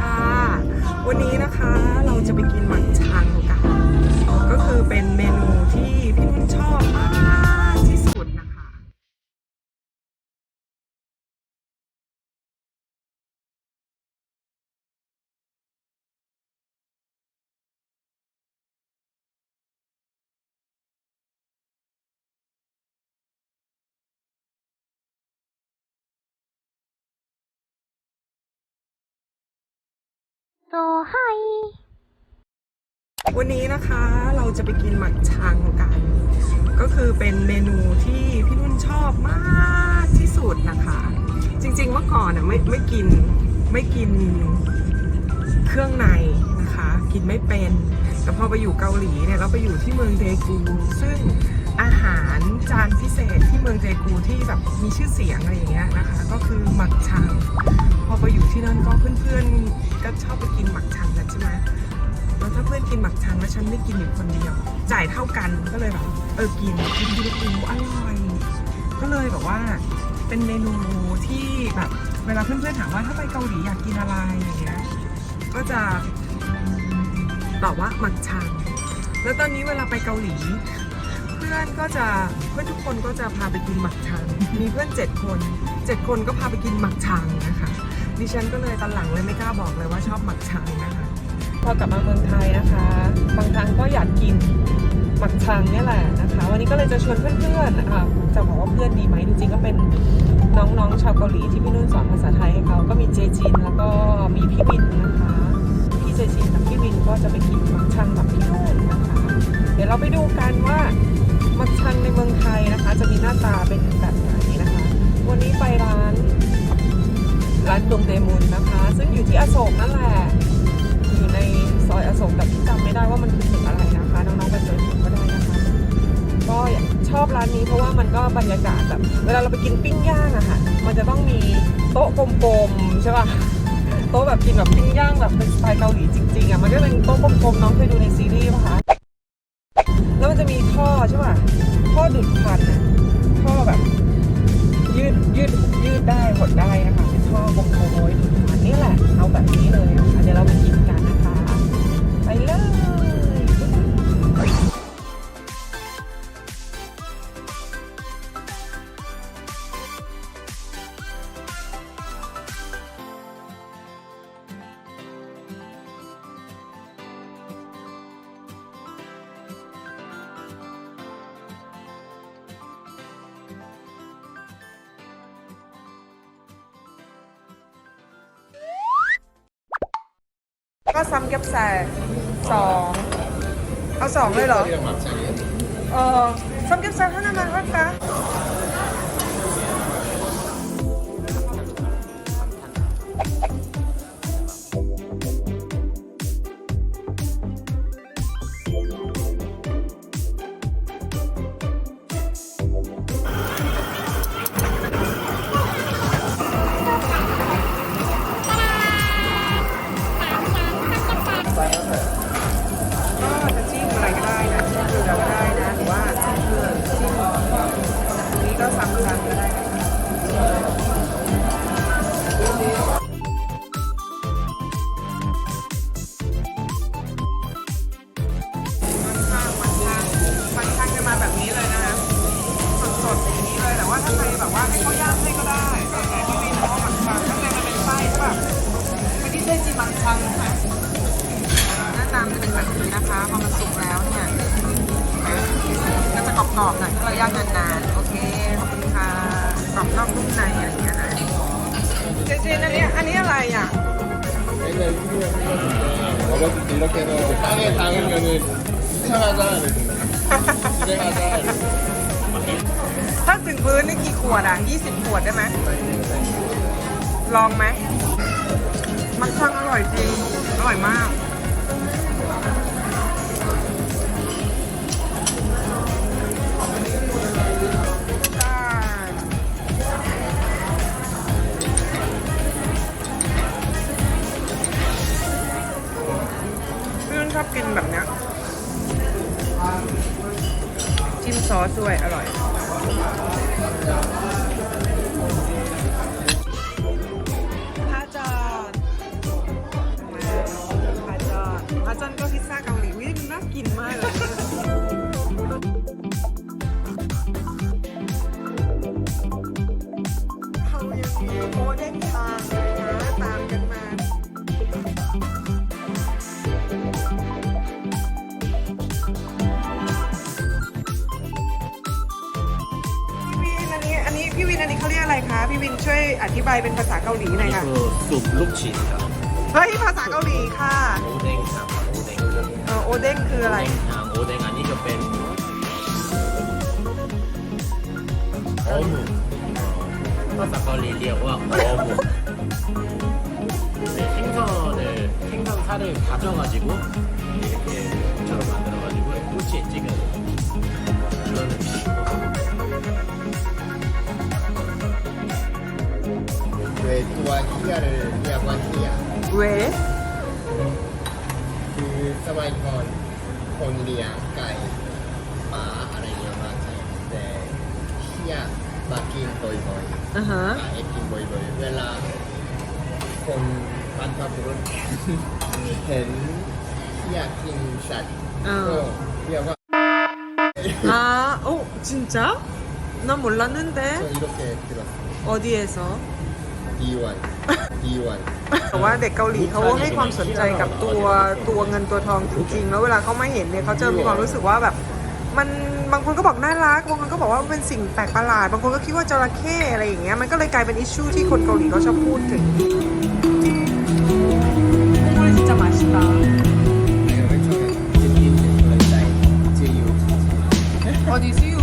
ค่ะ วันนี้นะคะเราจะไปกินหมักชัง ซไฮวันนี้นะคะเราจะไปกินหมักชังกัน ก็คือเป็นเมนูที่พี่นุ่นชอบมากที่สุดนะคะ จริงๆเมื่อก่อนอะไม่ไม่กินไม่กินเครื่องในนะคะ กินไม่เป็น แต่พอไปอยู่เกาหลีเนี่ยเราไปอยู่ที่เมืองเดกูซึ่งอาหาร องเดกูที่แบบมีชื่อเสียงอะไรอย่างเงี้ยนะคะ ก็คือหมักชังพอไปอยู่ที่นั่นก็เพื่อนๆก็ชอบไปกินหมักชังกันใช่ไหมแล้วถ้าเพื่อนกินหมักชังแล้วฉันไม่กินอยู่คนเดียว จ่ายเท่ากันก็เลยแบบเออกินกินดีกูอร่อยก็เลยแบบว่าเป็นเมนูที่แบบเวลาเพื่อนๆถามว่าถ้าไปเกาหลีอยากกินอะไรอย่างเงี้ยก็จะตอบว่าหมักชังแล้วตอนนี้เวลาไปเกาหลี พื่อนก็จะเพื่อนทุกคนก็จะพาไปกินหมักชังมีเพื่อนเจ็ดคนเจ็ดคนก็พาไปกินหมักชังนะคะดิฉันก็เลยตอนหลังเลยไม่กล้าบอกเลยว่าชอบหมักชังนะคะพอกลับมาเมืองไทยนะคะ บางครั้งก็อยากกินหมักชังเนี่ยแหละนะคะ วันนี้ก็เลยจะชวนเพื่อนๆนะคะจะบอกว่าเพื่อนดีไหมจริงๆก็เป็นน้องๆชาวเกาหลีที่พี่นุ่นสอนภาษาไทยให้เขาก็มีเจจินแล้วก็มีพี่วินนะคะพี่เจจินกับพี่วินก็จะไปกินหมักชังกับพี่นุ่นนะคะ เดี๋ยวเราไปดูกันว่า มักชังในเมืองไทยนะคะ จะมีหน้าตาเป็นแบบไหนนะคะ วันนี้ไปร้านร้านดงเดมุนนะคะ ซึ่งอยู่ที่อโศกนั่นแหละ อยู่ในซอยอโศกแต่พี่จำไม่ได้ว่ามันคือตึกอะไรนะคะน้องๆไปเสิร์ชดูก็ได้นะคะ ก็ชอบร้านนี้เพราะว่ามันก็บรรยากาศแบบเวลาเราไปกินปิ้งย่างอะค่ะมันจะต้องมีโต๊ะกลมๆใช่ป่ะโต๊ะแบบกินแบบปิ้งย่างแบบเป็นสไตล์เกาหลีจริงๆอะมันก็เป็นโต๊ะกลมๆน้องเคยดูในซีรีส์ป่ะคะ มันจะมีท่อใช่ป่ะท่อดูดควันอะท่อแบบ ยืดยืดยืดได้หดได้นะคะเป็นท่อกลมโค้ดูดควันนี่แหละ เอาแบบนี้เลยอะเดี๋ยวเราไปกินกันนะคะ ไปเลย ก็ซ้ำเก็บแสกสองเอาสองเลยเหรอ เออซ้ำเก็บแสกเท่านั้นมันว่ากะ ไม่ได้ใช่จีมันชังค่ะ หน้าตามันจะเป็นแบบนี้นะคะ พอมันสุกแล้วเนี่ยก็จะกรอบๆหน่อยถ้าเราย่างนานๆ โอเค ขอบคุณค่ะ กรอบนอกนุ่มในอะไรอย่างเงี้ยนะเจเจนอันนี้อันนี้อะไรอ่ะ 먹었을 때 이렇게 해서 땅에 닿으면은 이상하잖아 이상하잖아 ถ้าถึงพื้นนี่กี่ขวดอ่ะ 20 ขวดได้ไหม ลองไหม มันช่างอร่อยจริง อร่อยมากชอบกินแบบเนี้ยจิ้มซอสด้วย อร่อย กินมากเขายังมีโมเดลทาเลยนะตามกันมา พี่วินอันนี้อันนี้พี่วินอันนี้เขาเรียกอะไรคะ พี่วินช่วยอธิบายเป็นภาษาเกาหลีหน่อยค่ะ คือสุ่มลูกชิ้นครับเฮ้ย ภาษาเกาหลีค่ะ หมเด้งครับ โอเด้งคืออะไร อ่าโอเด้งอันนี้จะเป็นโอมุภาษาเกาหลีเรียกว่าโอมุ네, 생선을 생선 살을 다져가지고 이렇게 국처럼 만들어가지고 꼬치에 찍은 그런 음식. เวตัวเฮียเลยเรียกว่าเฮีย เว คือ สมัยก่อนคนเลี้ยงไก่ปลาอะไรเยอะมากใช่แต่เฮียมากินบ่อยๆ อ่าฮะ หาเอ็กินบ่อยๆ เวลาคนบรรพบุรุษ เห็นอยากกินสัตว์ อ่า ก็เรียกว่า 아, 어, 진짜? 난 몰랐는데. 저 이렇게 들었어요. 어디에서? D1, ดีว่แต่ว่าเด็กเกาหลีเขาให้ความสนใจกับตัวตัวเงินตัวทองจริงๆ แล้วเวลาเขาไม่เห็นเนี่ยเขาจะมีความรู้สึกว่าแบบ มันบางคนก็บอกน่ารักบางคนก็บอกว่าเป็นสิ่งแปลกประหลาด บางคนก็คิดว่าจระเข้อะไรอย่างเงี้ยมันก็เลยกลายเป็นอิชชูที่คนเกาหลีเขาชอบพูดถึงจอดิซี